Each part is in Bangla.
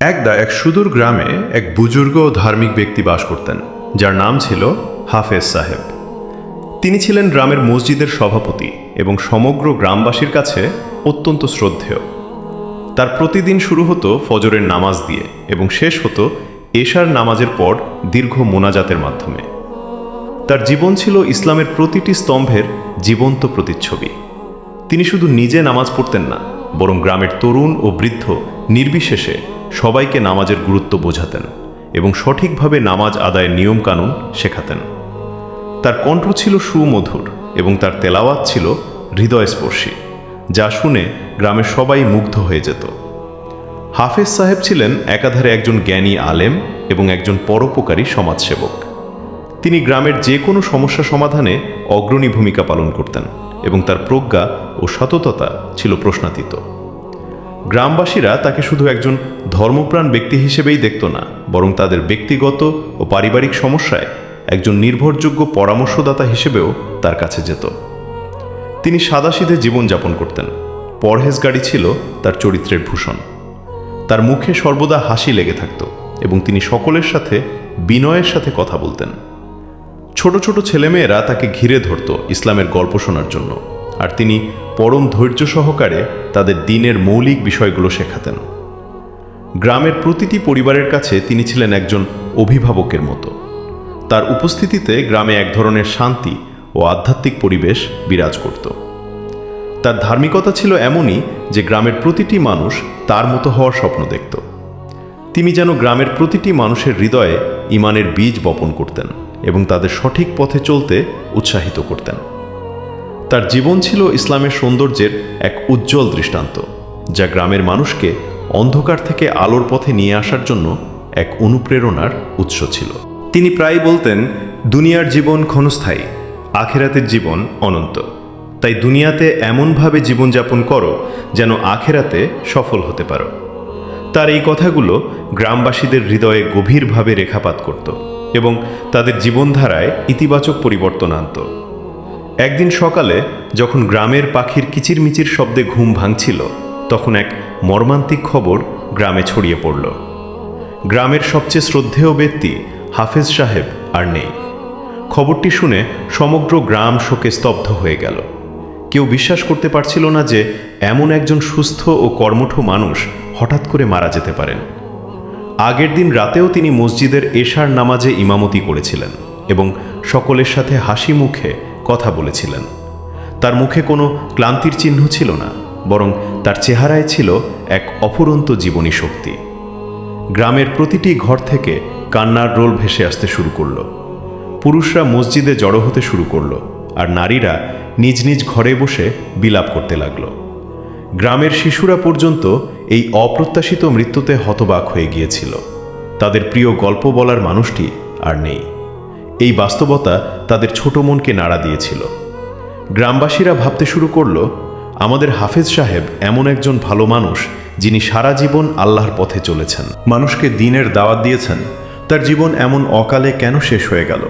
একদা এক সুদূর গ্রামে এক বুজুর্গ ও ধার্মিক ব্যক্তি বাস করতেন, যার নাম ছিল হাফেজ সাহেব। তিনি ছিলেন গ্রামের মসজিদের সভাপতি এবং সমগ্র গ্রামবাসীর কাছে অত্যন্ত শ্রদ্ধেয়। তার প্রতিদিন শুরু হতো ফজরের নামাজ দিয়ে এবং শেষ হতো এশার নামাজের পর দীর্ঘ মোনাজাতের মাধ্যমে। তার জীবন ছিল ইসলামের প্রতিটি স্তম্ভের জীবন্ত প্রতিচ্ছবি। তিনি শুধু নিজে নামাজ পড়তেন না, বরং গ্রামের তরুণ ও বৃদ্ধ নির্বিশেষে সবাইকে নামাজের গুরুত্ব বোঝাতেন এবং সঠিকভাবে নামাজ আদায়ের নিয়মকানুন শেখাতেন। তার কণ্ঠ ছিল সুমধুর এবং তার তেলাওয়াত ছিল হৃদয়স্পর্শী, যা শুনে গ্রামের সবাই মুগ্ধ হয়ে যেত। হাফেজ সাহেব ছিলেন একাধারে একজন জ্ঞানী আলেম এবং একজন পরোপকারী সমাজসেবক। তিনি গ্রামের যে কোনো সমস্যা সমাধানে অগ্রণী ভূমিকা পালন করতেন এবং তার প্রজ্ঞা ও সততা ছিল প্রশ্নাতীত। গ্রামবাসীরা তাকে শুধু একজন ধর্মপ্রাণ ব্যক্তি হিসেবেই দেখত না, বরং তাদের ব্যক্তিগত ও পারিবারিক সমস্যায় একজন নির্ভরযোগ্য পরামর্শদাতা হিসেবেও তার কাছে যেত। তিনি সাদাসিধে জীবনযাপন করতেন। পরহেজ গাড়ি ছিল তার চরিত্রের ভূষণ। তার মুখে সর্বদা হাসি লেগে থাকত এবং তিনি সকলের সাথে বিনয়ের সাথে কথা বলতেন। ছোট ছোট ছেলেমেয়েরা তাকে ঘিরে ধরত ইসলামের গল্প শোনার জন্য। আর তিনি পরম ধৈর্য সহকারে তাদের দিনের মৌলিক বিষয়গুলো শেখাতেন। গ্রামের প্রতিটি পরিবারের কাছে তিনি ছিলেন একজন অভিভাবকের মতো। তার উপস্থিতিতে গ্রামে এক ধরনের শান্তি ও আধ্যাত্মিক পরিবেশ বিরাজ করত। তার ধার্মিকতা ছিল এমনই যে গ্রামের প্রতিটি মানুষ তার মতো হওয়ার স্বপ্ন দেখত। তিনি যেন গ্রামের প্রতিটি মানুষের হৃদয়ে ইমানের বীজ বপন করতেন এবং তাদের সঠিক পথে চলতে উৎসাহিত করতেন। তার জীবন ছিল ইসলামের সৌন্দর্যের এক উজ্জ্বল দৃষ্টান্ত, যা গ্রামের মানুষকে অন্ধকার থেকে আলোর পথে নিয়ে আসার জন্য এক অনুপ্রেরণার উৎস ছিল। তিনি প্রায় বলতেন, দুনিয়ার জীবন ক্ষণস্থায়ী, আখেরাতের জীবন অনন্ত। তাই দুনিয়াতে এমনভাবে জীবনযাপন করো যেন আখেরাতে সফল হতে পারো। তার এই কথাগুলো গ্রামবাসীদের হৃদয়ে গভীরভাবে রেখাপাত করত এবং তাদের জীবনধারায় ইতিবাচক পরিবর্তন আনত। একদিন সকালে যখন গ্রামের পাখির কিচিরমিচির শব্দে ঘুম ভাঙছিল, তখন এক মর্মান্তিক খবর গ্রামে ছড়িয়ে পড়ল। গ্রামের সবচেয়ে শ্রদ্ধেয় ব্যক্তি হাফেজ সাহেব আর নেই। খবরটি শুনে সমগ্র গ্রাম শোকে স্তব্ধ হয়ে গেল। কেউ বিশ্বাস করতে পারছিল না যে এমন একজন সুস্থ ও কর্মঠ মানুষ হঠাৎ করে মারা যেতে পারেন। আগের দিন রাতেও তিনি মসজিদের এশার নামাজে ইমামতি করেছিলেন এবং সকলের সাথে হাসি মুখে কথা বলেছিলেন। তার মুখে কোনো ক্লান্তির চিহ্ন ছিল না, বরং তার চেহারায় ছিল এক অফুরন্ত জীবনী শক্তি। গ্রামের প্রতিটি ঘর থেকে কান্নার রোল ভেসে আসতে শুরু করল। পুরুষরা মসজিদে জড়ো হতে শুরু করল, আর নারীরা নিজ নিজ ঘরে বসে বিলাপ করতে লাগল। গ্রামের শিশুরা পর্যন্ত এই অপ্রত্যাশিত মৃত্যুতে হতবাক হয়ে গিয়েছিল। তাদের প্রিয় গল্প বলার মানুষটি আর নেই। এই বাস্তবতা তাদের ছোট মনকে নাড়া দিয়েছিল। গ্রামবাসীরা ভাবতে শুরু করল, আমাদের হাফেজ সাহেব এমন একজন ভালো মানুষ যিনি সারা জীবন আল্লাহর পথে চলেছেন। মানুষকে দিনের দাওয়াত দিয়েছেন, তার জীবন এমন অকালে কেন শেষ হয়ে গেল?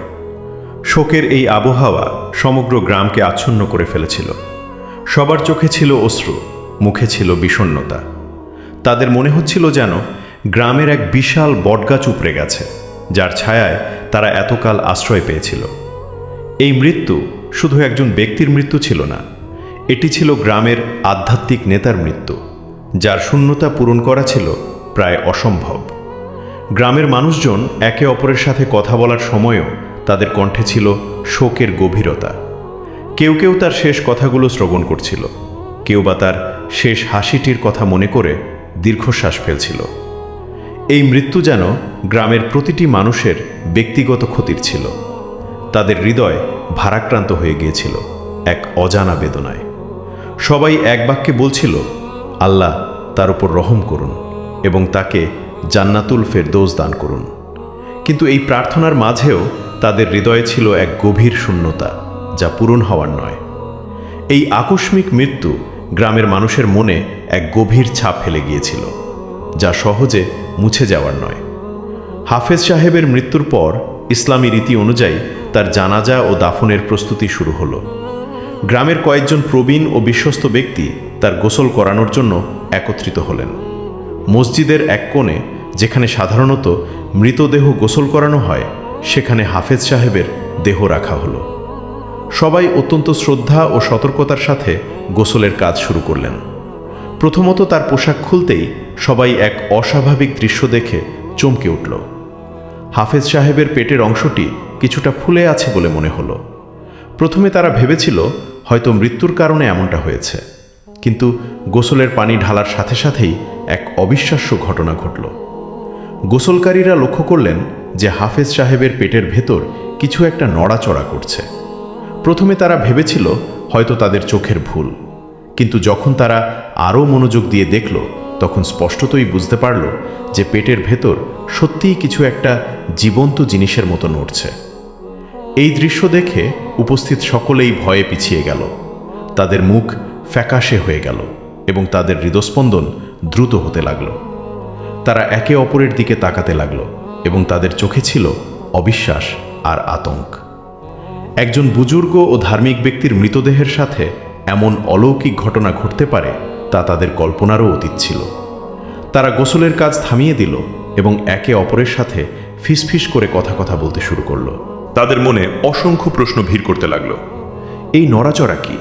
শোকের এই আবহাওয়া সমগ্র গ্রামকে আচ্ছন্ন করে ফেলেছিল। সবার চোখে ছিল অশ্রু, মুখে ছিল বিষণ্ণতা। তাদের মনে হচ্ছিল যেন গ্রামের এক বিশাল বটগাছ উপড়ে গেছে। যার ছায়ায় তারা এতকাল আশ্রয় পেয়েছিল। এই মৃত্যু শুধু একজন ব্যক্তির মৃত্যু ছিল না, এটি ছিল গ্রামের আধ্যাত্মিক নেতার মৃত্যু, যার শূন্যতা পূরণ করা ছিল প্রায় অসম্ভব। গ্রামের মানুষজন একে অপরের সাথে কথা বলার সময়ও তাদের কণ্ঠে ছিল শোকের গভীরতা। কেউ কেউ তার শেষ কথাগুলো শ্রবণ করছিল, কেউ বা তার শেষ হাসিটির কথা মনে করে দীর্ঘশ্বাস ফেলছিল। এই মৃত্যু যেন গ্রামের প্রতিটি মানুষের ব্যক্তিগত ক্ষতির ছিল। তাদের হৃদয় ভারাক্রান্ত হয়ে গিয়েছিল এক অজানা বেদনায়। সবাই এক বাক্যে বলছিল, আল্লাহ তার উপর রহম করুন এবং তাকে জান্নাতুল ফেরদৌস দান করুন। কিন্তু এই প্রার্থনার মাঝেও তাদের হৃদয়ে ছিল এক গভীর শূন্যতা, যা পূরণ হওয়ার নয়। এই আকস্মিক মৃত্যু গ্রামের মানুষের মনে এক গভীর ছাপ ফেলে গিয়েছিল, যা সহজে মুছে যাওয়ার নয়। হাফেজ সাহেবের মৃত্যুর পর ইসলামী রীতি অনুযায়ী তার জানাজা ও দাফনের প্রস্তুতি শুরু হলো। গ্রামের কয়েকজন প্রবীণ ও বিশ্বস্ত ব্যক্তি তার গোসল করানোর জন্য একত্রিত হলেন। মসজিদের এক কোণে, যেখানে সাধারণত মৃতদেহ গোসল করানো হয়, সেখানে হাফেজ সাহেবের দেহ রাখা হলো। সবাই অত্যন্ত শ্রদ্ধা ও সতর্কতার সাথে গোসলের কাজ শুরু করলেন। প্রথমত তার পোশাক খুলতেই সবাই এক অস্বাভাবিক দৃশ্য দেখে চমকে উঠল। হাফেজ সাহেবের পেটের অংশটি কিছুটা ফুলে আছে বলে মনে হলো। প্রথমে তারা ভেবেছিল হয়তো মৃত্যুর কারণে এমনটা হয়েছে। কিন্তু গোসলের পানি ঢালার সাথে সাথেই এক অবিশ্বাস্য ঘটনা ঘটল। গোসলকারীরা লক্ষ্য করলেন যে হাফেজ সাহেবের পেটের ভেতর কিছু একটা নড়াচড়া করছে। প্রথমে তারা ভেবেছিল হয়তো তাদের চোখের ভুল। কিন্তু যখন তারা আরও মনোযোগ দিয়ে দেখল তখন স্পষ্টতই বুঝতে পারল যে পেটের ভেতর সত্যিই কিছু একটা জীবন্ত জিনিসের মতো নড়ছে। এই দৃশ্য দেখে উপস্থিত সকলেই ভয়ে পিছিয়ে গেল। তাদের মুখ ফ্যাকাশে হয়ে গেল এবং তাদের হৃদস্পন্দন দ্রুত হতে লাগল। তারা একে অপরের দিকে তাকাতে লাগল এবং তাদের চোখে ছিল অবিশ্বাস আর আতঙ্ক। একজন বুজুর্গ ও ধার্মিক ব্যক্তির মৃতদেহের সাথে এমন অলৌকিক ঘটনা ঘটতে পারে তা তাদের কল্পনারও অতীত ছিল। তারা গোসলের কাজ থামিয়ে দিল এবং একে অপরের সাথে ফিসফিস করে কথা কথা বলতে শুরু করল। তাদের মনে অসংখ্য প্রশ্ন ভিড় করতে লাগল। এই নড়াচড়া কি?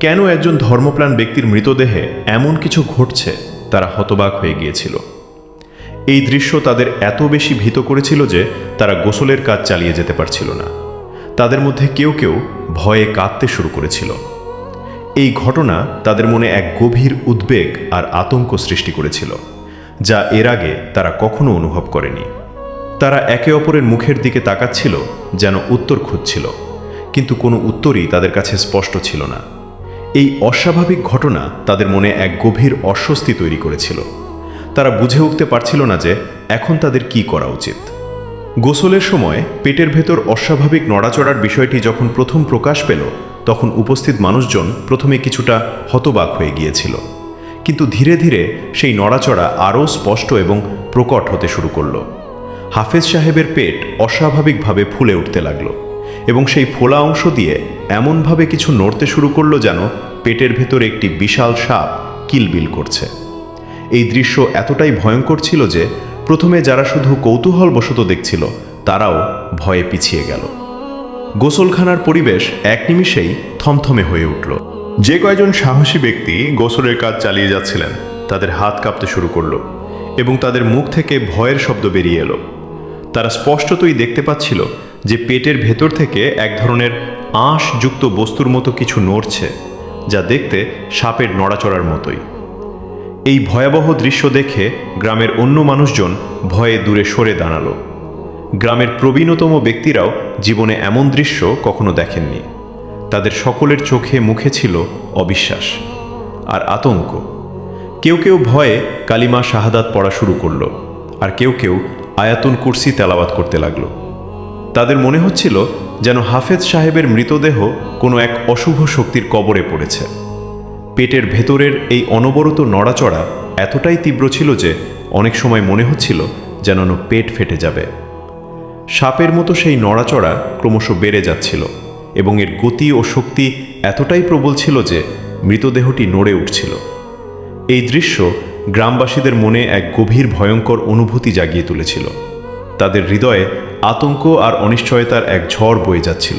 কেন একজন ধর্মপ্রাণ ব্যক্তির মৃতদেহে এমন কিছু ঘটছে? তারা হতবাক হয়ে গিয়েছিল। এই দৃশ্য তাদের এত বেশি ভীত করেছিল যে তারা গোসলের কাজ চালিয়ে যেতে পারছিল না। তাদের মধ্যে কেউ কেউ ভয়ে কাঁদতে শুরু করেছিল। এই ঘটনা তাদের মনে এক গভীর উদ্বেগ আর আতঙ্ক সৃষ্টি করেছিল, যা এর আগে তারা কখনো অনুভব করেনি। তারা একে অপরের মুখের দিকে তাকাচ্ছিল, যেন উত্তর খুঁজছিল, কিন্তু কোনো উত্তরই তাদের কাছে স্পষ্ট ছিল না। এই অস্বাভাবিক ঘটনা তাদের মনে এক গভীর অস্বস্তি তৈরি করেছিল। তারা বুঝে উঠতে পারছিল না যে এখন তাদের কি করা উচিত। গোসলের সময় পেটের ভেতর অস্বাভাবিক নড়াচড়ার বিষয়টি যখন প্রথম প্রকাশ পেল তখন উপস্থিত মানুষজন প্রথমে কিছুটা হতবাক হয়ে গিয়েছিল। কিন্তু ধীরে ধীরে সেই নড়াচড়া আরও স্পষ্ট এবং প্রকট হতে শুরু করল। হাফেজ সাহেবের পেট অস্বাভাবিকভাবে ফুলে উঠতে লাগল এবং সেই ফোলা অংশ দিয়ে এমনভাবে কিছু নড়তে শুরু করল যেন পেটের ভেতর একটি বিশাল সাপ কিলবিল করছে। এই দৃশ্য এতটাই ভয়ঙ্কর ছিল যে প্রথমে যারা শুধু কৌতূহলবশত দেখছিল, তারাও ভয়ে পিছিয়ে গেল। গোসলখানার পরিবেশ এক নিমিষেই থমথমে হয়ে উঠল। যে কয়জন সাহসী ব্যক্তি গোসলের কাজ চালিয়ে যাচ্ছিলেন, তাদের হাত কাঁপতে শুরু করল এবং তাদের মুখ থেকে ভয়ের শব্দ বেরিয়ে এলো। তারা স্পষ্টতই দেখতে পাচ্ছিল যে পেটের ভেতর থেকে এক ধরনের আঁশযুক্ত বস্তুর মতো কিছু নড়ছে, যা দেখতে সাপের নড়াচড়ার মতোই। এই ভয়াবহ দৃশ্য দেখে গ্রামের অন্য মানুষজন ভয়ে দূরে সরে দাঁড়াল। গ্রামের প্রবীণতম ব্যক্তিরাও জীবনে এমন দৃশ্য কখনো দেখেননি। তাদের সকলের চোখে মুখে ছিল অবিশ্বাস আর আতঙ্ক। কেউ কেউ ভয়ে কালিমা শাহাদাত পড়া শুরু করল আর কেউ কেউ আয়াতুল কুরসি তেলাওয়াত করতে লাগল। তাদের মনে হচ্ছিল যেন হাফেজ সাহেবের মৃতদেহ কোনো এক অশুভ শক্তির কবরে পড়েছে। পেটের ভেতরের এই অনবরত নড়াচড়া এতটাই তীব্র ছিল যে অনেক সময় মনে হচ্ছিল যেন পেট ফেটে যাবে। সাপের মতো সেই নড়াচড়া ক্রমশ বেড়ে যাচ্ছিল এবং এর গতি ও শক্তি এতটাই প্রবল ছিল যে মৃতদেহটি নড়ে উঠছিল। এই দৃশ্য গ্রামবাসীদের মনে এক গভীর ভয়ঙ্কর অনুভূতি জাগিয়ে তুলেছিল। তাদের হৃদয়ে আতঙ্ক আর অনিশ্চয়তার এক ঝড় বয়ে যাচ্ছিল।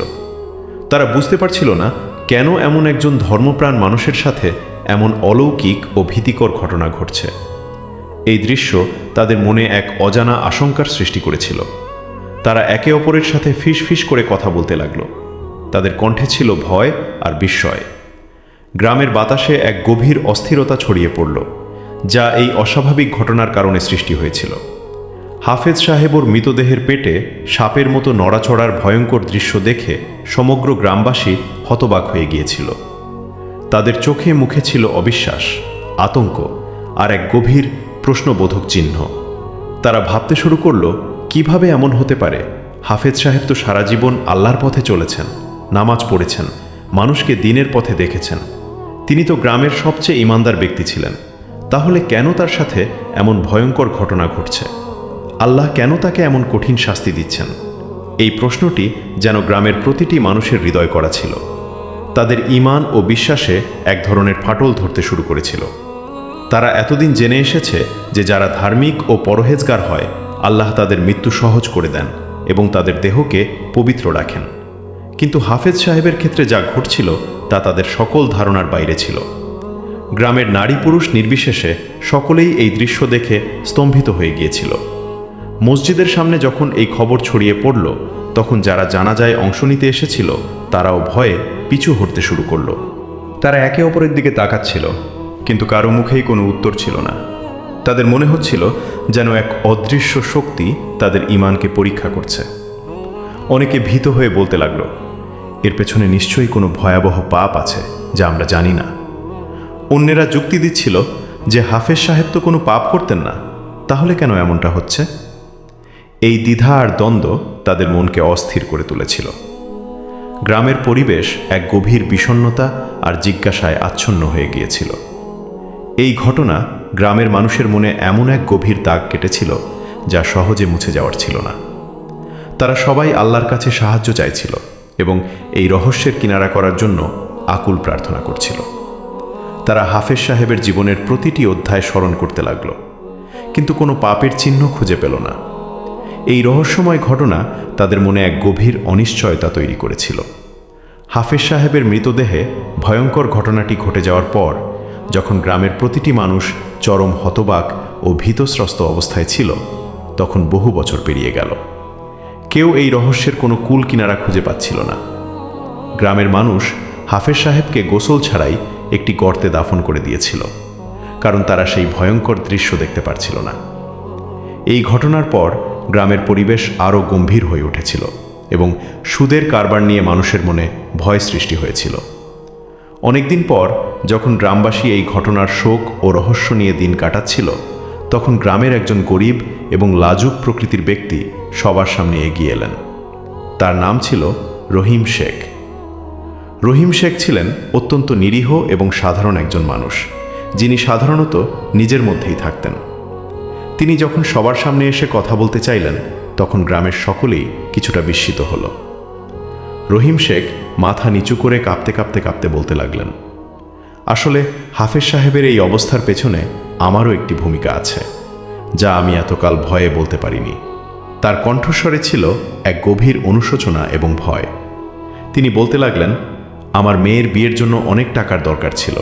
তারা বুঝতে পারছিল না কেন এমন একজন ধর্মপ্রাণ মানুষের সাথে এমন অলৌকিক ও ভীতিকর ঘটনা ঘটছে। এই দৃশ্য তাদের মনে এক অজানা আশঙ্কার সৃষ্টি করেছিল। তারা একে অপরের সাথে ফিস ফিস করে কথা বলতে লাগল। তাদের কণ্ঠে ছিল ভয় আর বিস্ময়। গ্রামের বাতাসে এক গভীর অস্থিরতা ছড়িয়ে পড়ল, যা এই অস্বাভাবিক ঘটনার কারণে সৃষ্টি হয়েছিল। হাফেজ সাহেবর মৃতদেহের পেটে সাপের মতো নড়াচড়ার ভয়ঙ্কর দৃশ্য দেখে সমগ্র গ্রামবাসী হতবাক হয়ে গিয়েছিল। তাদের চোখে মুখে ছিল অবিশ্বাস, আতঙ্ক আর এক গভীর প্রশ্নবোধক চিহ্ন। তারা ভাবতে শুরু করল কীভাবে এমন হতে পারে? হাফেজ সাহেব তো সারা জীবন আল্লাহর পথে চলেছেন, নামাজ পড়েছেন, মানুষকে দিনের পথে দেখেছেন। তিনি তো গ্রামের সবচেয়ে ইমানদার ব্যক্তি ছিলেন। তাহলে কেন তার সাথে এমন ভয়ঙ্কর ঘটনা ঘটছে? আল্লাহ কেন তাকে এমন কঠিন শাস্তি দিচ্ছেন? এই প্রশ্নটি যেন গ্রামের প্রতিটি মানুষের হৃদয় করা ছিল। তাদের ইমান ও বিশ্বাসে এক ধরনের ফাটল ধরতে শুরু করেছিল। তারা এতদিন জেনে এসেছে যে যারা ধার্মিক ও পরহেজগার হয় আল্লাহ তাদের মৃত্যু সহজ করে দেন এবং তাদের দেহকে পবিত্র রাখেন। কিন্তু হাফেজ সাহেবের ক্ষেত্রে যা ঘটছিল, তা তাদের সকল ধারণার বাইরে ছিল। গ্রামের নারী পুরুষ নির্বিশেষে সকলেই এই দৃশ্য দেখে স্তম্ভিত হয়ে গিয়েছিল। মসজিদের সামনে যখন এই খবর ছড়িয়ে পড়ল, তখন যারা জানাজায় অংশ নিতে এসেছিল, তারাও ভয়ে পিছু হটতে শুরু করল। তারা একে অপরের দিকে তাকাচ্ছিল, কিন্তু কারও মুখেই কোনো উত্তর ছিল না। তাদের মনে হচ্ছিল যেন এক অদৃশ্য শক্তি তাদের ইমানকে পরীক্ষা করছে। অনেকে ভীত হয়ে বলতে লাগল, এর পেছনে নিশ্চয়ই কোনো ভয়াবহ পাপ আছে যা আমরা জানি না। অন্যেরা যুক্তি দিচ্ছিল যে হাফেজ সাহেব তো কোনো পাপ করতেন না, তাহলে কেন এমনটা হচ্ছে? এই দ্বিধা আর দ্বন্দ্ব তাদের মনকে অস্থির করে তুলেছিল। গ্রামের পরিবেশ এক গভীর বিষণ্ণতা আর জিজ্ঞাসায় আচ্ছন্ন হয়ে গিয়েছিল। এই ঘটনা গ্রামের মানুষের মনে এমন এক গভীর দাগ কেটেছিল যা সহজে মুছে যাওয়ার ছিল না। তারা সবাই আল্লাহর কাছে সাহায্য চাইছিল এবং এই রহস্যের কিনারা করার জন্য আকুল প্রার্থনা করছিল। তারা হাফেজ সাহেবের জীবনের প্রতিটি অধ্যায় স্মরণ করতে লাগল, কিন্তু কোনো পাপের চিহ্ন খুঁজে পেল না। এই রহস্যময় ঘটনা তাদের মনে এক গভীর অনিশ্চয়তা তৈরি করেছিল। হাফেজ সাহেবের মৃতদেহে ভয়ঙ্কর ঘটনাটি ঘটে যাওয়ার পর, যখন গ্রামের প্রতিটি মানুষ চরম হতবাক ও ভীতস্রস্ত অবস্থায় ছিল, তখন বহু বছর পেরিয়ে গেল। কেউ এই রহস্যের কোনো কুল কিনারা খুঁজে পাচ্ছিল না। গ্রামের মানুষ হাফেজ সাহেবকে গোসল ছাড়াই একটি গর্তে দাফন করে দিয়েছিল, কারণ তারা সেই ভয়ঙ্কর দৃশ্য দেখতে পারছিল না। এই ঘটনার পর গ্রামের পরিবেশ আরও গম্ভীর হয়ে উঠেছিল এবং সুদের কারবার নিয়ে মানুষের মনে ভয় সৃষ্টি হয়েছিল। অনেকদিন পর যখন গ্রামবাসী এই ঘটনার শোক ও রহস্য নিয়ে দিন কাটাচ্ছিল, তখন গ্রামের একজন গরিব এবং লাজুক প্রকৃতির ব্যক্তি সবার সামনে এগিয়ে এলেন। তার নাম ছিল রহিম শেখ। রহিম শেখ ছিলেন অত্যন্ত নিরীহ এবং সাধারণ একজন মানুষ, যিনি সাধারণত নিজের মধ্যেই থাকতেন। তিনি যখন সবার সামনে এসে কথা বলতে চাইলেন, তখন গ্রামের সকলেই কিছুটা বিস্মিত হল। রহিম শেখ মাথা নিচু করে কাঁপতে কাঁপতে কাঁপতে বলতে লাগলেন, আসলে হাফেজ সাহেবের এই অবস্থার পেছনে আমারও একটি ভূমিকা আছে, যা আমি এতকাল ভয়ে বলতে পারিনি। তার কণ্ঠস্বরে ছিল এক গভীর অনুশোচনা এবং ভয়। তিনি বলতে লাগলেন, আমার মেয়ের বিয়ের জন্য অনেক টাকার দরকার ছিল।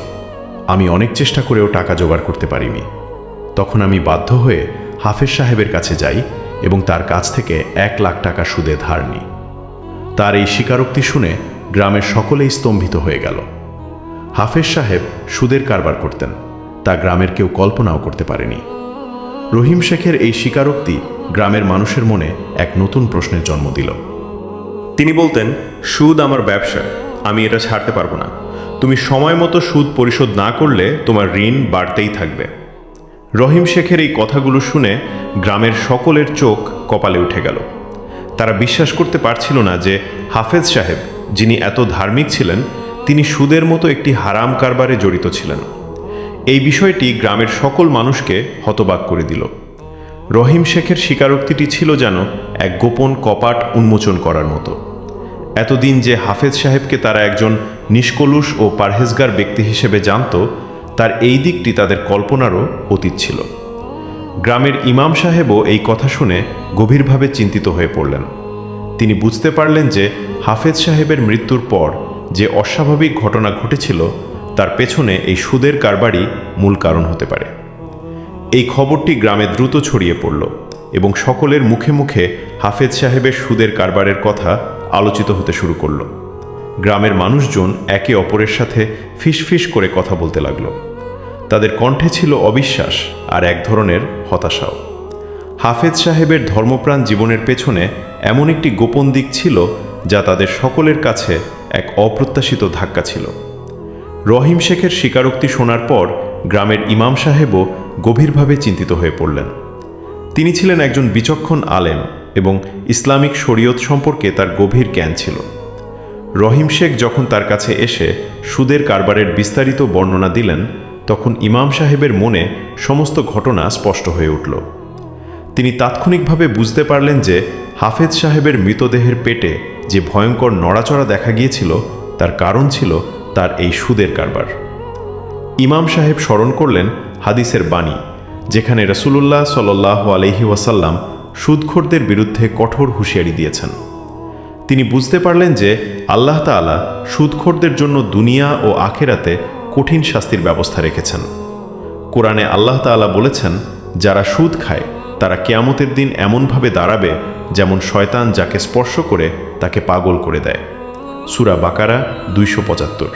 আমি অনেক চেষ্টা করেও টাকা জোগাড় করতে পারিনি। তখন আমি বাধ্য হয়ে হাফেজ সাহেবের কাছে যাই এবং তার কাছ থেকে এক লাখ টাকা সুদে ধার নিই। তার এই স্বীকারোক্তি শুনে গ্রামের সকলেই স্তম্ভিত হয়ে গেল। হাফেজ সাহেব সুদের কারবার করতেন, তা গ্রামের কেউ কল্পনাও করতে পারেনি। রহিম শেখের এই স্বীকারোক্তি গ্রামের মানুষের মনে এক নতুন প্রশ্নের জন্ম দিল। তিনি বলতেন, সুদ আমার ব্যবসা, আমি এটা ছাড়তে পারব না। তুমি সময় মতো সুদ পরিশোধ না করলে তোমার ঋণ বাড়তেই থাকবে। রহিম শেখের এই কথাগুলো শুনে গ্রামের সকলের চোখ কপালে উঠে গেল। তারা বিশ্বাস করতে পারছিল না যে হাফেজ সাহেব যিনি এত ধার্মিক ছিলেন, তিনি সুদের মতো একটি হারাম কারবারে জড়িত ছিলেন। এই বিষয়টি গ্রামের সকল মানুষকে হতবাক করে দিল। রহিম শেখের স্বীকারোক্তিটি ছিল যেন এক গোপন কপাট উন্মোচন করার মতো। এতদিন যে হাফেজ সাহেবকে তারা একজন নিষ্কলুষ ও পারহেজগার ব্যক্তি হিসেবে জানত, তার এই দিকটি তাদের কল্পনারও অতীত ছিল। গ্রামের ইমাম সাহেবও এই কথা শুনে গভীরভাবে চিন্তিত হয়ে পড়লেন। তিনি বুঝতে পারলেন যে হাফেজ সাহেবের মৃত্যুর পর যে অস্বাভাবিক ঘটনা ঘটেছিল, তার পেছনে এই সুদের কারবারই মূল কারণ হতে পারে। এই খবরটি গ্রামে দ্রুত ছড়িয়ে পড়ল এবং সকলের মুখে মুখে হাফেজ সাহেবের সুদের কারবারের কথা আলোচিত হতে শুরু করল। গ্রামের মানুষজন একে অপরের সাথে ফিসফিস করে কথা বলতে লাগল। তাদের কণ্ঠে ছিল অবিশ্বাস আর এক ধরনের হতাশাও। হাফেজ সাহেবের ধর্মপ্রাণ জীবনের পেছনে এমন একটি গোপন দিক ছিল যা তাদের সকলের কাছে এক অপ্রত্যাশিত ধাক্কা ছিল। রহিম শেখের স্বীকারোক্তি শোনার পর গ্রামের ইমাম সাহেবও গভীরভাবে চিন্তিত হয়ে পড়লেন। তিনি ছিলেন একজন বিচক্ষণ আলেম এবং ইসলামিক শরীয়ত সম্পর্কে তার গভীর জ্ঞান ছিল। রহিম শেখ যখন তার কাছে এসে সুদের কারবারের বিস্তারিত বর্ণনা দিলেন, তখন ইমাম সাহেবের মনে সমস্ত ঘটনা স্পষ্ট হয়ে উঠল। তিনি তাৎক্ষণিকভাবে বুঝতে পারলেন যে হাফেজ সাহেবের মৃতদেহের পেটে যে ভয়ঙ্কর নড়াচড়া দেখা গিয়েছিল, তার কারণ ছিল তার এই সুদের কারবার। ইমাম সাহেব স্মরণ করলেন হাদিসের বাণী, যেখানে রসুলুল্লাহ সাল্লাহ আলহি ওয়াসাল্লাম সুদখোরদের বিরুদ্ধে কঠোর হুঁশিয়ারি দিয়েছেন। তিনি বুঝতে পারলেন যে আল্লাহ তাআলা সুদখোরদের জন্য দুনিয়া ও আখেরাতে কঠিন শাস্তির ব্যবস্থা রেখেছেন। কোরআনে আল্লাহ তাআলা বলেছেন, যারা সুদ খায়, তারা কেয়ামতের দিন এমনভাবে দাঁড়াবে যেমন শয়তান যাকে স্পর্শ করে, তাকে পাগল করে দেয়। সুরা বাকারা দুইশো পঁচাত্তর।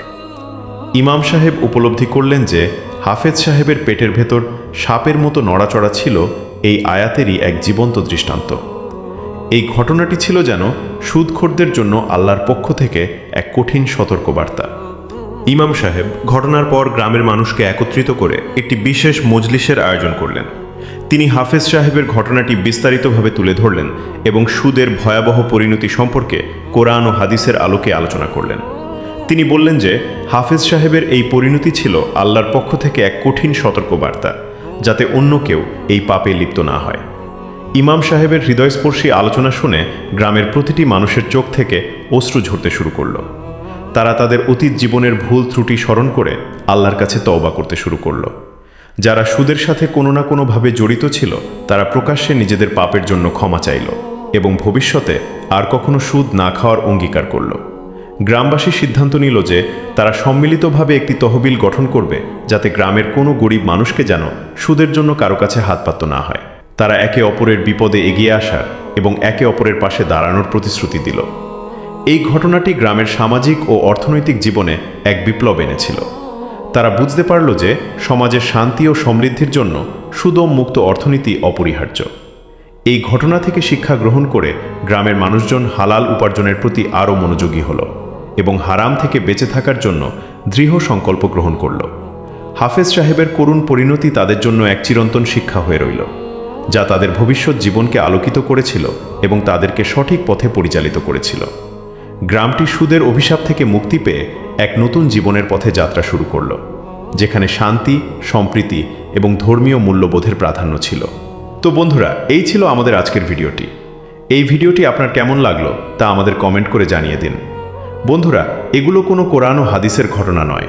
ইমাম সাহেব উপলব্ধি করলেন যে, হাফেজ সাহেবের পেটের ভেতর সাপের মতো নড়াচড়া ছিল এই আয়াতেরই এক জীবন্ত দৃষ্টান্ত। এই ঘটনাটি ছিল যেন সুদখোরদের জন্য আল্লাহর পক্ষ থেকে এক কঠিন সতর্কবার্তা। ইমাম সাহেব ঘটনার পর গ্রামের মানুষকে একত্রিত করে একটি বিশেষ মজলিসের আয়োজন করলেন। তিনি হাফেজ সাহেবের ঘটনাটি বিস্তারিতভাবে তুলে ধরলেন এবং সুদের ভয়াবহ পরিণতি সম্পর্কে কোরআন ও হাদিসের আলোকে আলোচনা করলেন। তিনি বললেন যে, হাফেজ সাহেবের এই পরিণতি ছিল আল্লাহর পক্ষ থেকে এক কঠিন সতর্কবার্তা, যাতে অন্য কেউ এই পাপে লিপ্ত না হয়। ইমাম সাহেবের হৃদয়স্পর্শী আলোচনা শুনে গ্রামের প্রতিটি মানুষের চোখ থেকে অশ্রু ঝরতে শুরু করল। তারা তাদের অতীত জীবনের ভুল ত্রুটি স্মরণ করে আল্লাহর কাছে তওবা করতে শুরু করল। যারা সুদের সাথে কোনো না কোনোভাবে জড়িত ছিল, তারা প্রকাশ্যে নিজেদের পাপের জন্য ক্ষমা চাইল এবং ভবিষ্যতে আর কখনো সুদ না খাওয়ার অঙ্গীকার করল। গ্রামবাসী সিদ্ধান্ত নিল যে তারা সম্মিলিতভাবে একটি তহবিল গঠন করবে যাতে গ্রামের কোনো গরিব মানুষকে যেন সুদের জন্য কারও কাছে হাত পাততে না হয়। তারা একে অপরের বিপদে এগিয়ে আসার এবং একে অপরের পাশে দাঁড়ানোর প্রতিশ্রুতি দিল। এই ঘটনাটি গ্রামের সামাজিক ও অর্থনৈতিক জীবনে এক বিপ্লব এনেছিল। তারা বুঝতে পারল যে সমাজের শান্তি ও সমৃদ্ধির জন্য সুদম মুক্ত অর্থনীতি অপরিহার্য। এই ঘটনা থেকে শিক্ষা গ্রহণ করে গ্রামের মানুষজন হালাল উপার্জনের প্রতি আরও মনোযোগী হল এবং হারাম থেকে বেঁচে থাকার জন্য দৃঢ় সংকল্প গ্রহণ করল। হাফেজ সাহেবের করুণ পরিণতি তাদের জন্য এক চিরন্তন শিক্ষা হয়ে রইল, যা তাদের ভবিষ্যৎ জীবনকে আলোকিত করেছিল এবং তাদেরকে সঠিক পথে পরিচালিত করেছিল। গ্রামটি সুদের অভিশাপ থেকে মুক্তি পেয়ে এক নতুন জীবনের পথে যাত্রা শুরু করল, যেখানে শান্তি, সম্প্রীতি এবং ধর্মীয় মূল্যবোধের প্রাধান্য ছিল। তো বন্ধুরা, এই ছিল আমাদের আজকের ভিডিওটি। এই ভিডিওটি আপনার কেমন লাগল তা আমাদের কমেন্ট করে জানিয়ে দিন। বন্ধুরা, এগুলো কোনো কোরআন ও হাদিসের ঘটনা নয়।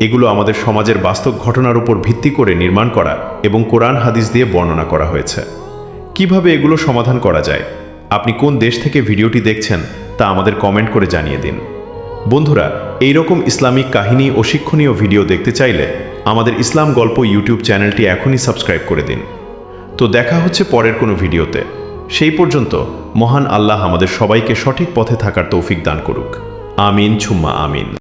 এগুলো আমাদের সমাজের বাস্তব ঘটনার উপর ভিত্তি করে নির্মাণ করা এবং কোরআন হাদিস দিয়ে বর্ণনা করা হয়েছে। কীভাবে এগুলো সমাধান করা যায়? আপনি কোন দেশ থেকে ভিডিওটি দেখছেন? তা আমাদের কমেন্ট করে জানিয়ে দিন। বন্ধুরা এই রকম ইসলামিক কাহিনী ও শিক্ষণীয় ভিডিও দেখতে চাইলে আমাদের ইসলাম গল্প ইউটিউব চ্যানেলটি এখনই সাবস্ক্রাইব করে দিন। তো দেখা হচ্ছে পরের কোনো ভিডিওতে সেই পর্যন্ত মহান আল্লাহ আমাদের সবাইকে সঠিক পথে থাকার তৌফিক দান করুক। আমিন, ছুম্মা, আমিন।